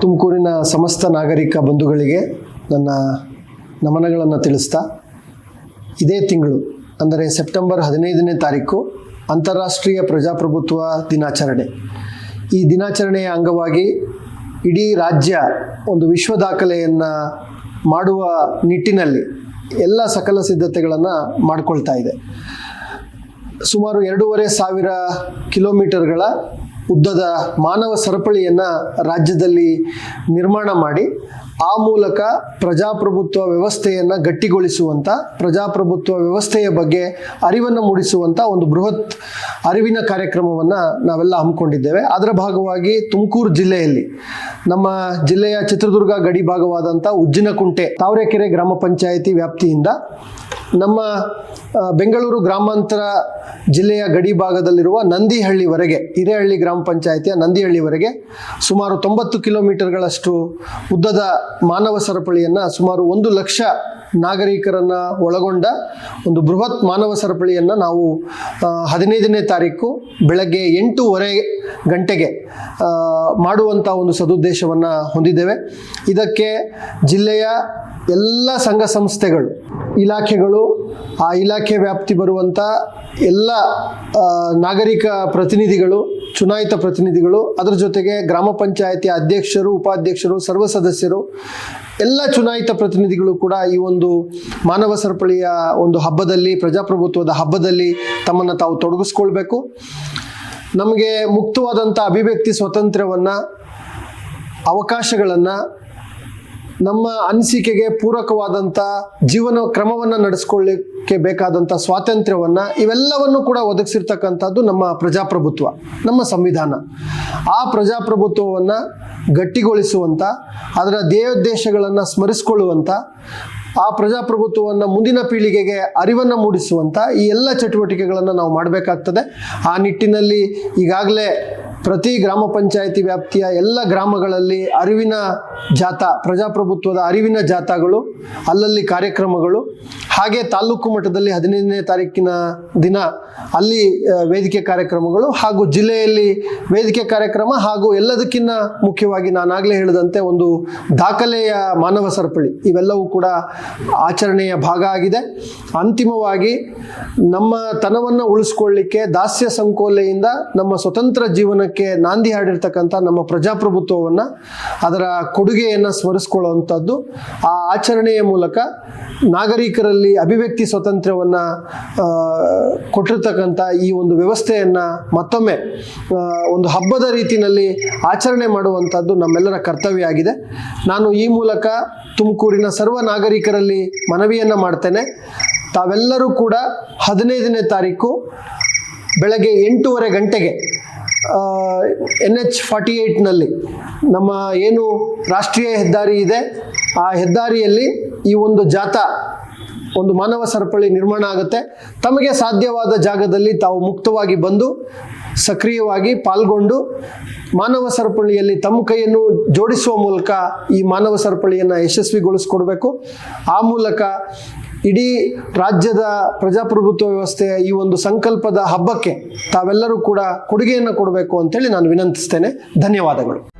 ತುಮಕೂರಿನ ಸಮಸ್ತ ನಾಗರಿಕ ಬಂಧುಗಳಿಗೆ ನನ್ನ ನಮನಗಳನ್ನು ತಿಳಿಸ್ತಾ, ಇದೇ ತಿಂಗಳು, ಅಂದರೆ ಸೆಪ್ಟೆಂಬರ್ ಹದಿನೈದನೇ ತಾರೀಕು, ಅಂತಾರಾಷ್ಟ್ರೀಯ ಪ್ರಜಾಪ್ರಭುತ್ವ ದಿನಾಚರಣೆ. ಈ ದಿನಾಚರಣೆಯ ಅಂಗವಾಗಿ ಇಡೀ ರಾಜ್ಯ ಒಂದು ವಿಶ್ವ ದಾಖಲೆಯನ್ನು ಮಾಡುವ ನಿಟ್ಟಿನಲ್ಲಿ ಎಲ್ಲ ಸಕಲ ಸಿದ್ಧತೆಗಳನ್ನು ಮಾಡಿಕೊಳ್ತಾ ಇದೆ. ಸುಮಾರು ಎರಡೂವರೆ ಸಾವಿರ ಕಿಲೋಮೀಟರ್ಗಳ ಉದ್ದದ ಮಾನವ ಸರಪಳಿಯನ್ನು ರಾಜ್ಯದಲ್ಲಿ ನಿರ್ಮಾಣ ಮಾಡಿ ಆ ಮೂಲಕ ಪ್ರಜಾಪ್ರಭುತ್ವ ವ್ಯವಸ್ಥೆಯನ್ನು ಗಟ್ಟಿಗೊಳಿಸುವಂಥ ಪ್ರಜಾಪ್ರಭುತ್ವ ವ್ಯವಸ್ಥೆಯ ಬಗ್ಗೆ ಅರಿವನ್ನು ಮೂಡಿಸುವಂಥ ಒಂದು ಬೃಹತ್ ಅರಿವಿನ ಕಾರ್ಯಕ್ರಮವನ್ನು ನಾವೆಲ್ಲ ಹಮ್ಮಿಕೊಂಡಿದ್ದೇವೆ. ಅದರ ಭಾಗವಾಗಿ ತುಮಕೂರು ಜಿಲ್ಲೆಯಲ್ಲಿ ನಮ್ಮ ಜಿಲ್ಲೆಯ ಚಿತ್ರದುರ್ಗ ಗಡಿ ಭಾಗವಾದಂಥ ಉಜ್ಜಿನಕುಂಟೆ, ತಾವರೆಕೆರೆ ಗ್ರಾಮ ಪಂಚಾಯಿತಿ ವ್ಯಾಪ್ತಿಯಿಂದ ನಮ್ಮ ಬೆಂಗಳೂರು ಗ್ರಾಮಾಂತರ ಜಿಲ್ಲೆಯ ಗಡಿ ಭಾಗದಲ್ಲಿರುವ ನಂದಿಹಳ್ಳಿವರೆಗೆ, ಹಿರೇಹಳ್ಳಿ ಗ್ರಾಮ ಪಂಚಾಯಿತಿಯ ನಂದಿಹಳ್ಳಿವರೆಗೆ ಸುಮಾರು ತೊಂಬತ್ತು ಕಿಲೋಮೀಟರ್ಗಳಷ್ಟು ಉದ್ದದ ಮಾನವ ಸರಪಳಿಯನ್ನು ಸುಮಾರು ಒಂದು ಲಕ್ಷ ನಾಗರಿಕರನ್ನು ಒಳಗೊಂಡ ಒಂದು ಬೃಹತ್ ಮಾನವ ಸರಪಳಿಯನ್ನು ನಾವು ಹದಿನೈದನೇ ತಾರೀಕು ಬೆಳಗ್ಗೆ ಎಂಟೂವರೆ ಗಂಟೆಗೆ ಮಾಡುವಂಥ ಒಂದು ಸದುದ್ದೇಶವನ್ನು ಹೊಂದಿದ್ದೇವೆ. ಇದಕ್ಕೆ ಜಿಲ್ಲೆಯ ಎಲ್ಲ ಸಂಘ ಸಂಸ್ಥೆಗಳು ಇಲಾಖೆಗಳು, ಆ ಇಲಾಖೆ ವ್ಯಾಪ್ತಿ ಬರುವಂಥ ಎಲ್ಲ ನಾಗರಿಕ ಪ್ರತಿನಿಧಿಗಳು, ಚುನಾಯಿತ ಪ್ರತಿನಿಧಿಗಳು, ಅದರ ಜೊತೆಗೆ ಗ್ರಾಮ ಪಂಚಾಯತಿ ಅಧ್ಯಕ್ಷರು, ಉಪಾಧ್ಯಕ್ಷರು, ಸರ್ವ ಸದಸ್ಯರು, ಎಲ್ಲ ಚುನಾಯಿತ ಪ್ರತಿನಿಧಿಗಳು ಕೂಡ ಈ ಒಂದು ಮಾನವ ಸರಪಳಿಯ ಒಂದು ಹಬ್ಬದಲ್ಲಿ, ಪ್ರಜಾಪ್ರಭುತ್ವದ ಹಬ್ಬದಲ್ಲಿ ತಮ್ಮನ್ನು ತಾವು ತೊಡಗಿಸ್ಕೊಳ್ಬೇಕು. ನಮಗೆ ಮುಕ್ತವಾದಂಥ ಅಭಿವ್ಯಕ್ತಿ, ಸ್ವಾತಂತ್ರ್ಯವನ್ನು, ಅವಕಾಶಗಳನ್ನು ನಮ್ಮ ಅನಿಸಿಕೆಗೆ ಪೂರಕವಾದಂಥ ಜೀವನ ಕ್ರಮವನ್ನು ನಡೆಸ್ಕೊಳ್ಳಿಕ್ಕೆ ಬೇಕಾದಂಥ ಸ್ವಾತಂತ್ರ್ಯವನ್ನು ಇವೆಲ್ಲವನ್ನು ಕೂಡ ಒದಗಿಸಿರ್ತಕ್ಕಂಥದ್ದು ನಮ್ಮ ಪ್ರಜಾಪ್ರಭುತ್ವ, ನಮ್ಮ ಸಂವಿಧಾನ. ಆ ಪ್ರಜಾಪ್ರಭುತ್ವವನ್ನು ಗಟ್ಟಿಗೊಳಿಸುವಂಥ ಅದರ ಧ್ಯೇಯೋದ್ದೇಶಗಳನ್ನು ಸ್ಮರಿಸಿಕೊಳ್ಳುವಂಥ ಆ ಪ್ರಜಾಪ್ರಭುತ್ವವನ್ನು ಮುಂದಿನ ಪೀಳಿಗೆಗೆ ಅರಿವನ್ನು ಮೂಡಿಸುವಂಥ ಈ ಎಲ್ಲ ಚಟುವಟಿಕೆಗಳನ್ನು ನಾವು ಮಾಡಬೇಕಾಗ್ತದೆ. ಆ ನಿಟ್ಟಿನಲ್ಲಿ ಈಗಾಗಲೇ ಪ್ರತಿ ಗ್ರಾಮ ಪಂಚಾಯಿತಿ ವ್ಯಾಪ್ತಿಯ ಎಲ್ಲ ಗ್ರಾಮಗಳಲ್ಲಿ ಅರಿವಿನ ಜಾಥಾ ಪ್ರಜಾಪ್ರಭುತ್ವದ ಅರಿವಿನ ಜಾಥಾಗಳು ಅಲ್ಲಲ್ಲಿ ಕಾರ್ಯಕ್ರಮಗಳು. ಹಾಗೆ ತಾಲೂಕು ಮಟ್ಟದಲ್ಲಿ ಹದಿನೈದನೇ ತಾರೀಕಿನ ದಿನ ಅಲ್ಲಿ ವೇದಿಕೆ ಕಾರ್ಯಕ್ರಮಗಳು ಹಾಗೂ ಜಿಲ್ಲೆಯಲ್ಲಿ ವೇದಿಕೆ ಕಾರ್ಯಕ್ರಮ ಹಾಗೂ ಎಲ್ಲದಕ್ಕಿಂತ ಮುಖ್ಯವಾಗಿ ನಾನಾಗಲೇ ಹೇಳಿದಂತೆ ಒಂದು ದಾಖಲೆಯ ಮಾನವ ಸರಪಳಿ. ಇವೆಲ್ಲವೂ ಕೂಡ ಆಚರಣೆಯ ಭಾಗ ಆಗಿದೆ. ಅಂತಿಮವಾಗಿ ನಮ್ಮ ತನವನ್ನು ಉಳಿಸ್ಕೊಳ್ಳಿಕ್ಕೆ ದಾಸ್ಯ ಸಂಕೋಲೆಯಿಂದ ನಮ್ಮ ಸ್ವತಂತ್ರ ಜೀವನಕ್ಕೆ ನಾಂದಿ ಹಾಡಿರ್ತಕ್ಕಂಥ ನಮ್ಮ ಪ್ರಜಾಪ್ರಭುತ್ವವನ್ನು ಅದರ ಕೊಡುಗೆಯನ್ನು ಸ್ಮರಿಸ್ಕೊಳ್ಳುವಂಥದ್ದು ಆ ಆಚರಣೆಯ ಮೂಲಕ ನಾಗರಿಕರಲ್ಲಿ ಅಭಿವ್ಯಕ್ತಿ ಸ್ವಾತಂತ್ರ್ಯವನ್ನು ಕೊಟ್ಟಿರ್ತಕ್ಕಂಥ ಈ ಒಂದು ವ್ಯವಸ್ಥೆಯನ್ನು ಮತ್ತೊಮ್ಮೆ ಒಂದು ಹಬ್ಬದ ರೀತಿಯಲ್ಲಿ ಆಚರಣೆ ಮಾಡುವಂಥದ್ದು ನಮ್ಮೆಲ್ಲರ ಕರ್ತವ್ಯ ಆಗಿದೆ. ನಾನು ಈ ಮೂಲಕ ತುಮಕೂರಿನ ಸರ್ವ ನಾಗರಿಕರಲ್ಲಿ ಮನವಿಯನ್ನು ಮಾಡ್ತೇನೆ. ತಾವೆಲ್ಲರೂ ಕೂಡ ಹದಿನೈದನೇ ತಾರೀಕು ಬೆಳಗ್ಗೆ ಎಂಟೂವರೆ ಗಂಟೆಗೆ ಎನ್ ಎಚ್ ಫಾರ್ಟಿ ಏಯ್ಟ್ನಲ್ಲಿ ನಮ್ಮ ಏನು ರಾಷ್ಟ್ರೀಯ ಹೆದ್ದಾರಿ ಇದೆ, ಆ ಹೆದ್ದಾರಿಯಲ್ಲಿ ಈ ಒಂದು ಜಾಥಾ ಒಂದು ಮಾನವ ಸರಪಳಿ ನಿರ್ಮಾಣ ಆಗುತ್ತೆ. ತಮಗೆ ಸಾಧ್ಯವಾದ ಜಾಗದಲ್ಲಿ ತಾವು ಮುಕ್ತವಾಗಿ ಬಂದು, ಸಕ್ರಿಯವಾಗಿ ಪಾಲ್ಗೊಂಡು, ಮಾನವ ಸರಪಳಿಯಲ್ಲಿ ತಮ್ಮ ಕೈಯನ್ನು ಜೋಡಿಸುವ ಮೂಲಕ ಈ ಮಾನವ ಸರಪಳಿಯನ್ನು ಯಶಸ್ವಿಗೊಳಿಸ್ಕೊಡ್ಬೇಕು. ಆ ಮೂಲಕ ಇಡೀ ರಾಜ್ಯದ ಪ್ರಜಾಪ್ರಭುತ್ವ ವ್ಯವಸ್ಥೆಯ ಈ ಒಂದು ಸಂಕಲ್ಪದ ಹಬ್ಬಕ್ಕೆ ತಾವೆಲ್ಲರೂ ಕೂಡ ಕೊಡುಗೆಯನ್ನು ಕೊಡಬೇಕು ಅಂತೇಳಿ ನಾನು ವಿನಂತಿಸ್ತೇನೆ. ಧನ್ಯವಾದಗಳು.